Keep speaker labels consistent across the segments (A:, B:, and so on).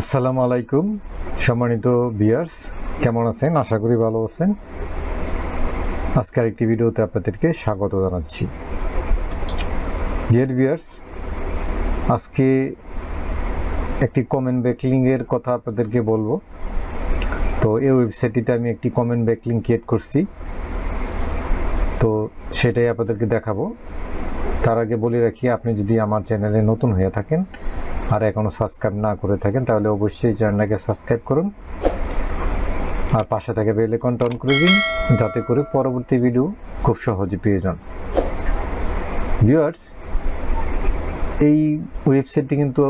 A: আসসালামু আলাইকুম, সম্মানিত বিয়ার্স কেমন আছেন? আশা করি ভালো আছেন। আজকের একটি ভিডিওতে আপনাদেরকে স্বাগত জানাচ্ছি। ডিয়ার বিয়ার্স আজকে একটি কমেন্ট ব্যাকলিংয়ের কথা আপনাদেরকে বলব। তো এই ওয়েবসাইটটিতে আমি একটি কমেন্ট ব্যাকলিং ক্রিয়েট করছি। তো সেটাই আপনাদেরকে দেখাবো। তার আগে বলে রাখি, আপনি যদি আমার চ্যানেলে নতুন হয়ে থাকেন আর এখনও সাবস্ক্রাইব না করে থাকেন, তাহলে অবশ্যই চ্যানেলটাকে সাবস্ক্রাইব করুন। আর পাশে থেকে বেল আইকনটা করে দিন, যাতে করে পরবর্তী ভিডিও খুব সহজে পেয়ে যান। ভিউয়ার্স এই ওয়েবসাইটটি কিন্তু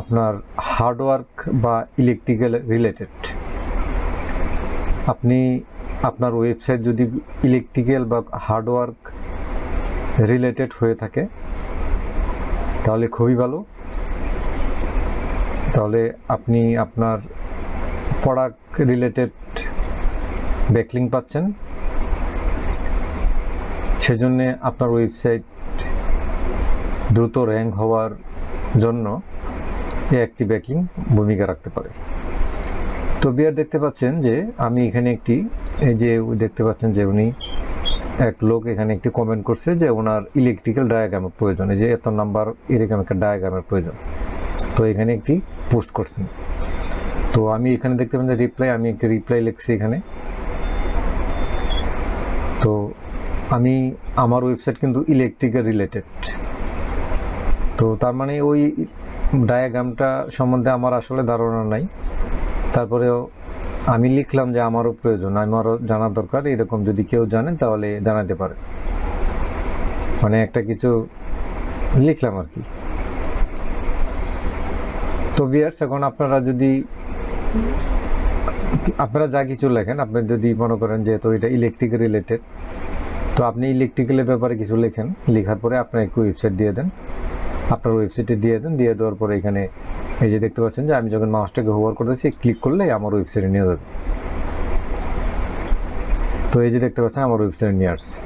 A: আপনার হার্ডওয়ার্ক বা ইলেকট্রিক্যাল রিলেটেড আপনি আপনার ওয়েবসাইট যদি ইলেকট্রিক্যাল বা হার্ডওয়ার্ক রিলেটেড হয়ে থাকে তাহলে খুবই ভালো। তাহলে আপনি আপনার প্রোডাক্ট রিলেটেড ব্যাকলিং পাচ্ছেন। সেজন্যে আপনার ওয়েবসাইট দ্রুত র্যাঙ্ক হওয়ার জন্য এ একটি ব্যাকিং ভূমিকা রাখতে পারে। তো বিয়ার দেখতে পাচ্ছেন যে আমি এখানে একটি, এই যে দেখতে পাচ্ছেন যে উনি এক লোক এখানে একটি কমেন্ট করছে যে ওনার ইলেকট্রিক্যাল ডায়াগ্রামের প্রয়োজন, এই যে এত নাম্বার এরকম একটা ডায়াগ্রামের প্রয়োজন। তো এখানে একটি পোস্ট করছেন। তো আমি এখানে দেখতে পাচ্ছি রিপ্লাই আমি একটি রিপ্লাই লিখছি এখানে। তো আমি, আমার ওয়েবসাইট কিন্তু ইলেকট্রিক্যাল রিলেটেড তো তার মানে ওই ডায়াগ্রামটা সম্বন্ধে আমার আসলে ধারণা নাই। তারপরেও আমি লিখলাম যে আমারও প্রয়োজন, আমারও জানার দরকার, এরকম যদি কেউ জানেন তাহলে জানাতে পারে। মানে একটা কিছু লিখলাম আর কি। তো বিয়ার্স এখন আপনারা যদি আপনারা যা কিছু লেখেন, আপনি যদি মনে করেন যে তো এটা ইলেকট্রিক রিলেটেড তো আপনি ইলেকট্রিক্যালের ব্যাপারে কিছু লেখেন, লেখার পরে আপনার একটু ওয়েবসাইট দিয়ে দেন। আপনার ওয়েবসাইটে দিয়ে দেন, দিয়ে দেওয়ার পরে এখানে এই যে দেখতে পাচ্ছেন যে আমি যখন মাউসটাকে হোভার করতেছি ক্লিক করলে আমার ওয়েবসাইটে নিয়ে যাবে। তো এই যে দেখতে পাচ্ছেন আমার ওয়েবসাইটে নিয়ে আসছে।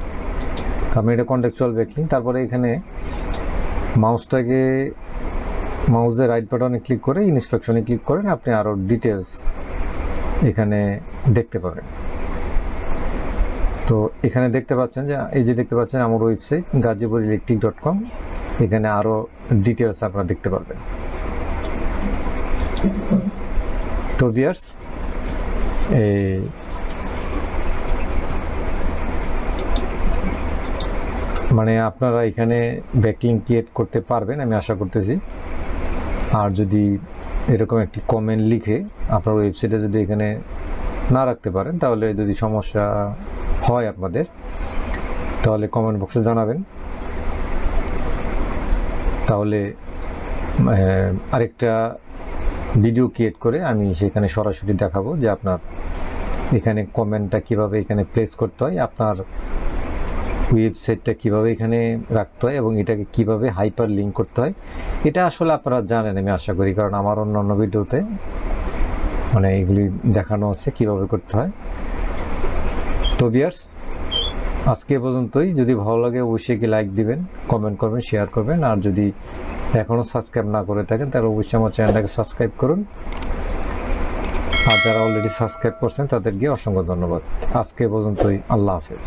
A: তো আমি এটা কন্টেক্সুয়াল ব্যাকলিং তারপরে এখানে মাউসটাকে মাউসের রাইট বাটনে ক্লিক করে ইনস্ট্রাকশনে ক্লিক করেন, আপনি আরও ডিটেলস এখানে দেখতে পাবেন। তো এখানে দেখতে পাচ্ছেন যে, এই যে দেখতে পাচ্ছেন আমার website Gazipur electric dot com এখানে আরও ডিটেলস আপনারা দেখতে পারবেন। তো বিয়ার্স এই মানে আপনারা এখানে ব্যাকলিং ক্রিয়েট করতে পারবেন, আমি আশা করতেছি। আর যদি এরকম একটি কমেন্ট লিখে আপনার ওয়েবসাইটে যদি এখানে না রাখতে পারেন, তাহলে যদি সমস্যা হয় আপনাদের, তাহলে কমেন্ট বক্সে জানাবেন। তাহলে আরেকটা ভিডিও ক্রিয়েট করে আমি সেখানে সরাসরি দেখাবো যে আপনার এখানে কমেন্টটা কীভাবে এখানে প্লেস করতে হয়, আপনার ওয়েবসাইটটা কীভাবে এখানে রাখতে হয় এবং এটাকে কীভাবে হাইপার লিঙ্ক করতে হয়। এটা আসলে আপনারা জানেন আমি আশা করি, কারণ আমার অন্য অন্য ভিডিওতে মানে এগুলি দেখানো আছে কীভাবে করতে হয়। তো বিয়ার্স আজকে পর্যন্তই। যদি ভালো লাগে অবশ্যই কি লাইক দিবেন কমেন্ট করবেন শেয়ার করবেন। আর যদি এখনও সাবস্ক্রাইব না করে থাকেন, তাহলে অবশ্যই আমার চ্যানেলটাকে সাবস্ক্রাইব করুন। আর যারা অলরেডি সাবস্ক্রাইব করছেন, তাদেরকে অসংখ্য ধন্যবাদ। আজকে পর্যন্তই, আল্লাহ হাফেজ।